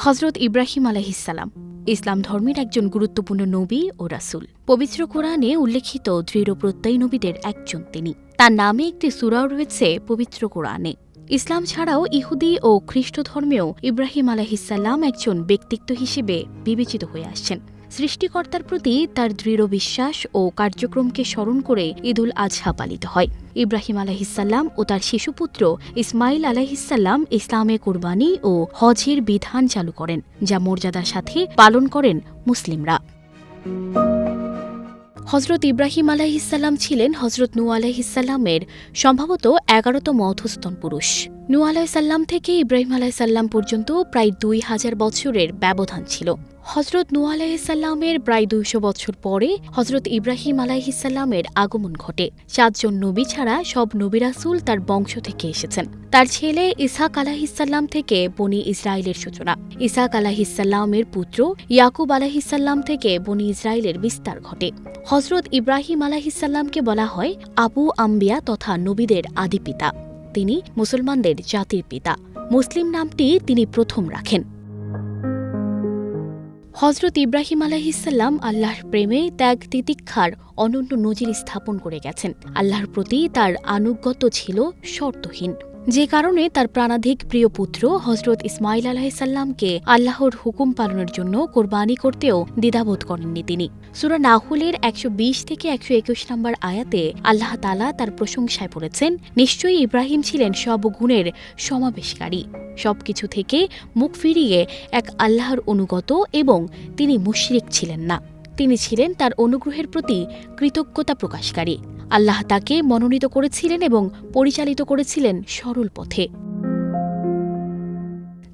হজরত ইব্রাহিম আলহিসাল্লাম ইসলাম ধর্মের একজন গুরুত্বপূর্ণ নবী ও রাসুল। পবিত্র কোরআনে উল্লেখিত দৃঢ় প্রত্যয়ী নবীদের একজন তিনি। তার নামে একটি সুরাও রয়েছে পবিত্র কোরআনে। ইসলাম ছাড়াও ইহুদি ও খ্রিস্ট ধর্মেও ইব্রাহিম আলহিসাল্লাম একজন ব্যক্তিত্ব হিসেবে বিবেচিত হয়ে আসছেন। সৃষ্টিকর্তার প্রতি তার দৃঢ় বিশ্বাস ও কার্যক্রমকে স্মরণ করে ঈদুল আজহা পালিত হয়। ইব্রাহিম আলাহিসাল্লাম ও তার শিশুপুত্র ইসমাইল আলাহিসাল্লাম ইসলামে কুরবানি ও হজের বিধান চালু করেন, যা মর্যাদার সাথে পালন করেন মুসলিমরা। হজরত ইব্রাহিম আলাহিসাল্লাম ছিলেন হজরত নু আলাহিসাল্লামের সম্ভবত এগারোতম অধস্তন পুরুষ। নু আলাহিসাল্লাম থেকে ইব্রাহিম আলাহিসাল্লাম পর্যন্ত প্রায় দুই হাজার বছরের ব্যবধান ছিল। হজরত নু আলাহিসাল্লামের প্রায় দুইশো বছর পরে হজরত ইব্রাহিম আলাহিসাল্লামের আগমন ঘটে। সাতজন নবী ছাড়া সব নবিরাসুল তার বংশ থেকে এসেছেন। তার ছেলে ইসাক আলাহিসাল্লাম থেকে বনি ইসরায়েলের সূচনা। ইসাক আলাহিসাল্লামের পুত্র ইয়াকুব আলাহিসাল্লাম থেকে বনি ইসরায়েলের বিস্তার ঘটে। হজরত ইব্রাহিম আলাহিসাল্লামকে বলা হয় আবু আম্বিয়া তথা নবীদের আদিপিতা। তিনি মুসলমানদের জাতির পিতা। মুসলিম নামটি তিনি প্রথম রাখেন। হজরত ইব্রাহিম আলাহিসাল্লাম আল্লাহর প্রেমে ত্যাগ তিতিক্ষার অনন্য নজির স্থাপন করে গেছেন। আল্লাহর প্রতি তার আনুগত্য ছিল শর্তহীন। যে কারণে তার প্রাণাধিক প্রিয় পুত্র হজরত ইসমাইল আলাহিসাল্লামকে আল্লাহর হুকুম পালনের জন্য কোরবানি করতেও দ্বিধাবোধ করেননি তিনি। সুরা নাহুলের একশো বিশ থেকে একশো একুশ নম্বর আয়াতে আল্লাহ তালা তার প্রশংসায় পড়েছেন, নিশ্চয়ই ইব্রাহিম ছিলেন সব গুণের সমাবেশকারী। সবকিছু থেকে মুখ ফিরিয়ে এক আল্লাহর অনুগত এবং তিনি মুশরিক ছিলেন না। তিনি ছিলেন তার অনুগ্রহের প্রতি কৃতজ্ঞতা প্রকাশকারী। আল্লাহ তাকে মনোনীত করেছিলেন এবং পরিচালিত করেছিলেন সরল পথে।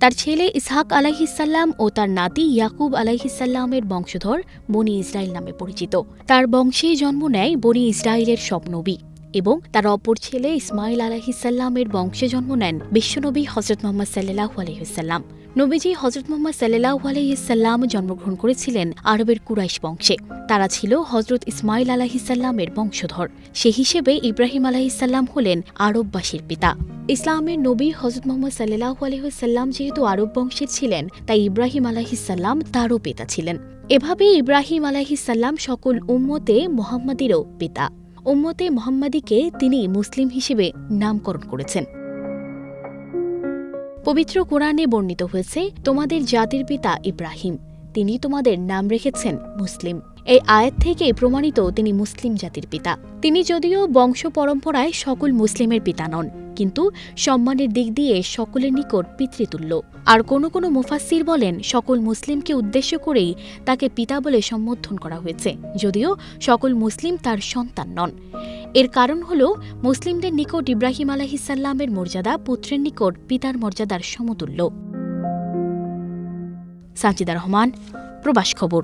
তার ছেলে ইসহাক আলাইহিসাল্লাম ও তার নাতি ইয়াকুব আলাহিসাল্লামের বংশধর বনি ইসরায়েল নামে পরিচিত। তার বংশেই জন্ম নেয় বনি ইসরায়েলের সব নবী এবং তার অপর ছেলে ইসমাইল আলাহিসাল্লামের বংশে জন্ম নেন বিশ্বনবী হজরত মোহাম্মদ সাল্লাহ আলহিসাল্লাম নবীজি হজরত মোহাম্মদ সাল্লাহ আলহিসাল্লাম জন্মগ্রহণ করেছিলেন আরবের কুরাইশ বংশে। তারা ছিল হজরত ইসমাইল আলাহিসাল্লামের বংশধর। সে হিসেবে ইব্রাহিম আলাহিসাল্লাম হলেন আরববাসীর পিতা। ইসলামের নবী হজরত মোহাম্মদ সাল্লাহ আলহিসাল্লাম যেহেতু আরব বংশের ছিলেন, তাই ইব্রাহিম আলাহিসাল্লাম তারও পিতা ছিলেন। এভাবে ইব্রাহিম আলাহিসাল্লাম সকল উম্মতে মোহাম্মদেরও পিতা। উম্মতে মোহাম্মদীকে তিনি মুসলিম হিসেবে নামকরণ করেছেন। পবিত্র কোরআনে বর্ণিত হয়েছে, তোমাদের জাতির পিতা ইব্রাহিম, তিনি তোমাদের নাম রেখেছেন মুসলিম। এই আয়াত থেকে প্রমাণিত তিনি মুসলিম জাতির পিতা। তিনি যদিও বংশ পরম্পরায় সকল মুসলিমের পিতা নন, কিন্তু সম্মানের দিক দিয়ে সকলের নিকট পিতৃতুল্য। আর কোনো কোনো মুফাসির বলেন, সকল মুসলিমকে উদ্দেশ্য করেই তাকে পিতা বলে সম্বোধন করা হয়েছে, যদিও সকল মুসলিম তার সন্তান নন। এর কারণ হল মুসলিমদের নিকট ইব্রাহিম আলাহিসাল্লামের মর্যাদা, পুত্রের নিকট পিতার মর্যাদার সমতুল্য। সাজিদা রহমান, প্রবাস খবর।